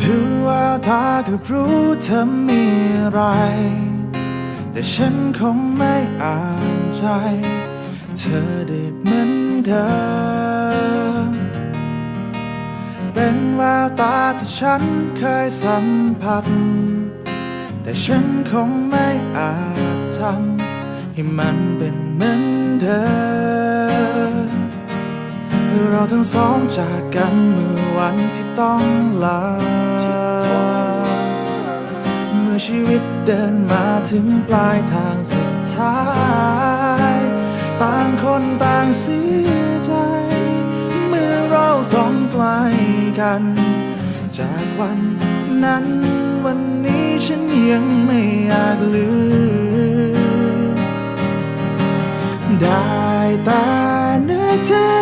ดูว่าตาก็รู้เธอมีอะไร แต่ฉันคงไม่อ่านใจ เธอได้เหมือนเดิมเป็นแววตาที่ฉันเคยสัมผัส แต่ฉันคงไม่อาจทำให้มันเป็นเหมือนเดิม ทั้งสองจากกันเมื่อวันที่ต้องลา เมื่อชีวิตเดินมาถึงปลายทางสุดท้าย ต่างคนต่างเสียใจ เมื่อเราต้องไกลกัน จากวันนั้นวันนี้ฉันยังไม่อาจลืม ได้แต่นึกถึงอ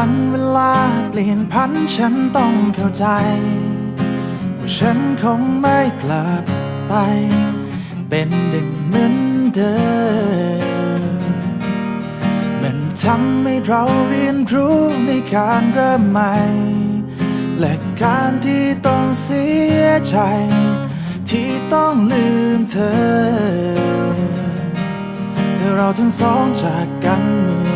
วันเวลาเปลี่ยนพันฉันต้องเข้าใจ ว่าฉันคงไม่กลับไป เป็นดึงเหมือนเดิมมันทำให้เราเรียนรู้ในการเริ่มใหม่ และการที่ต้องเสียใจ ที่ต้องลืมเธอเราทั้งสองจากกันเมื่อ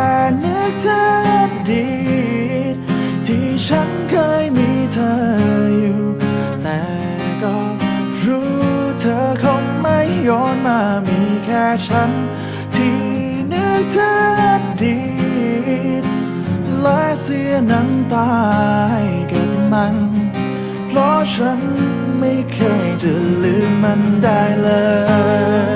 ฉันเคยมีเธออยู่ แต่ก็รู้เธอคงไม่ย้อนมามีแค่ฉัน ที่นึกถึงอดีตและเสียน้ำตาให้กับมัน เพราะฉันไม่เคยจะลืมมันได้เลย